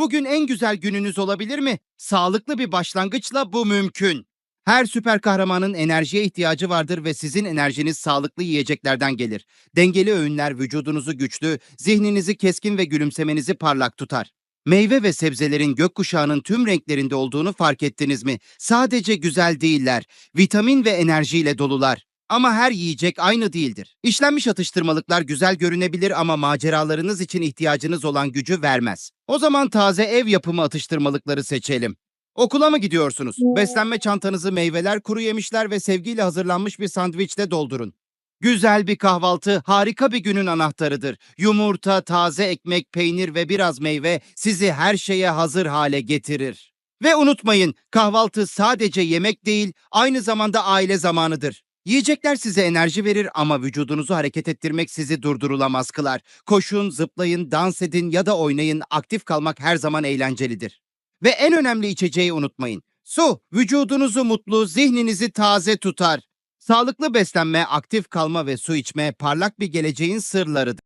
Bugün en güzel gününüz olabilir mi? Sağlıklı bir başlangıçla bu mümkün. Her süper kahramanın enerjiye ihtiyacı vardır ve sizin enerjiniz sağlıklı yiyeceklerden gelir. Dengeli öğünler vücudunuzu güçlü, zihninizi keskin ve gülümsemenizi parlak tutar. Meyve ve sebzelerin gökkuşağının tüm renklerinde olduğunu fark ettiniz mi? Sadece güzel değiller, vitamin ve enerjiyle dolular. Ama her yiyecek aynı değildir. İşlenmiş atıştırmalıklar güzel görünebilir ama maceralarınız için ihtiyacınız olan gücü vermez. O zaman taze ev yapımı atıştırmalıkları seçelim. Okula mı gidiyorsunuz? Beslenme çantanızı meyveler, kuru yemişler ve sevgiyle hazırlanmış bir sandviçle doldurun. Güzel bir kahvaltı harika bir günün anahtarıdır. Yumurta, taze ekmek, peynir ve biraz meyve sizi her şeye hazır hale getirir. Ve unutmayın, kahvaltı sadece yemek değil, aynı zamanda aile zamanıdır. Yiyecekler size enerji verir ama vücudunuzu hareket ettirmek sizi durdurulamaz kılar. Koşun, zıplayın, dans edin ya da oynayın, aktif kalmak her zaman eğlencelidir. Ve en önemli içeceği unutmayın. Su, vücudunuzu mutlu, zihninizi taze tutar. Sağlıklı beslenme, aktif kalma ve su içme parlak bir geleceğin sırlarıdır.